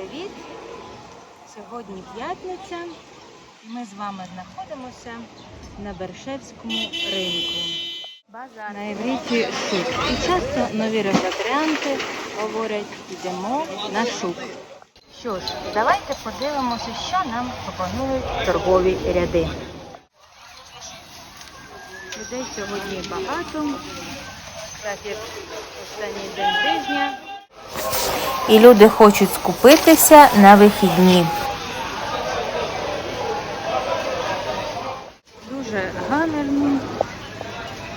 Привіт! Сьогодні п'ятниця і ми з вами знаходимося на Бершевському ринку. Базар на івриті шук. І часто нові репатріанти говорять, йдемо на шук. Що ж, давайте подивимося, що нам пропонують торгові ряди. Людей сьогодні багато, так як останній день тижня. І люди хочуть скупитися на вихідні. Дуже гамерні,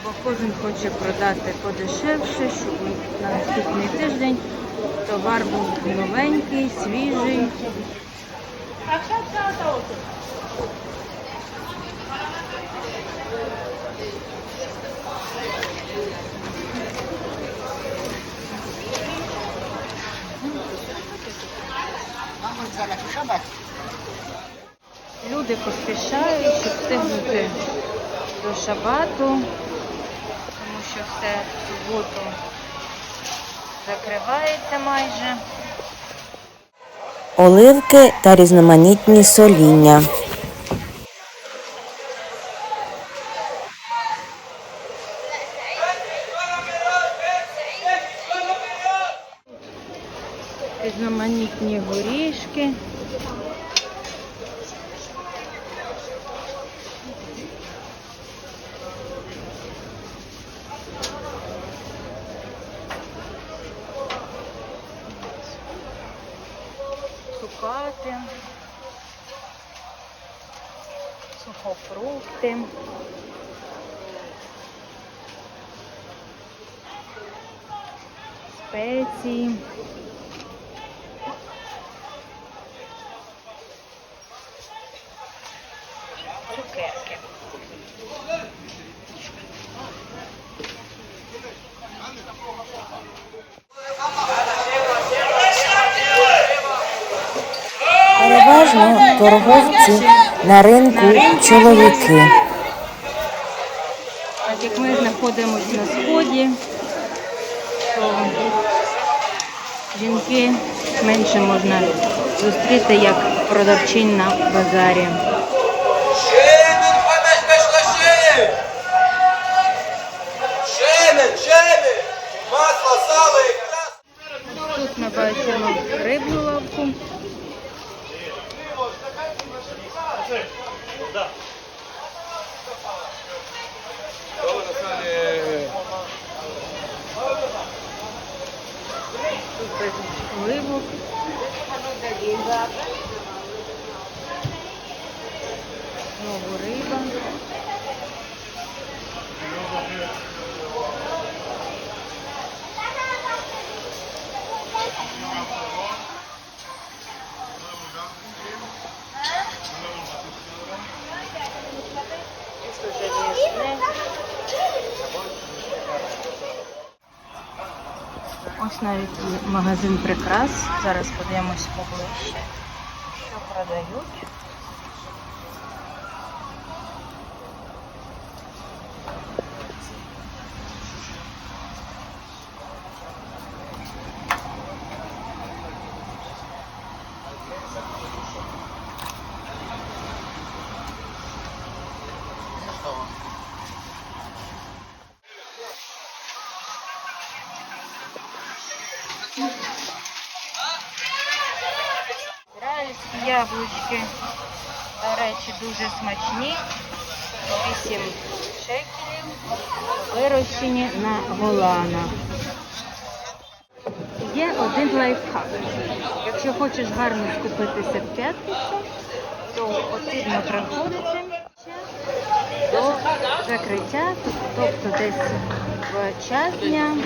бо кожен хоче продати подешевше, щоб на наступний тиждень товар був новенький, свіжий. Люди поспішають, щоб встигнути до шабату, тому що все в суботу закривається майже. оливки та різноманітні соління. Різноманітні горішки. Цукати, сухофрукти. Спеції. переважно торговці на ринку чоловіки. Як ми знаходимося на сході, то жінки менше можна зустріти як продавчинь на базарі. Тут ми бачимо рибну лавку. Тут без оливок. Знову риба. Ось навіть магазин прикрас. Зараз подивимось поближче, що продають. Ізраїльські яблучки, до речі, дуже смачні. 8 шекелів, вирощені на голанах. Є один лайфхак. Якщо хочеш гарно скупитися в п'ятницю, то потрібно приходити до закриття, тобто десь в час дня,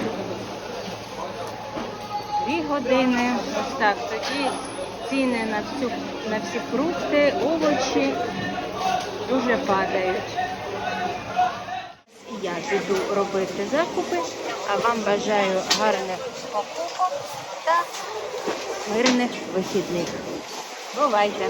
дві години. Ось так. Тоді ціни на всю на всі фрукти, овочі дуже падають. Я піду робити закупи, а вам бажаю гарних покупок та мирних вихідних. Бувайте!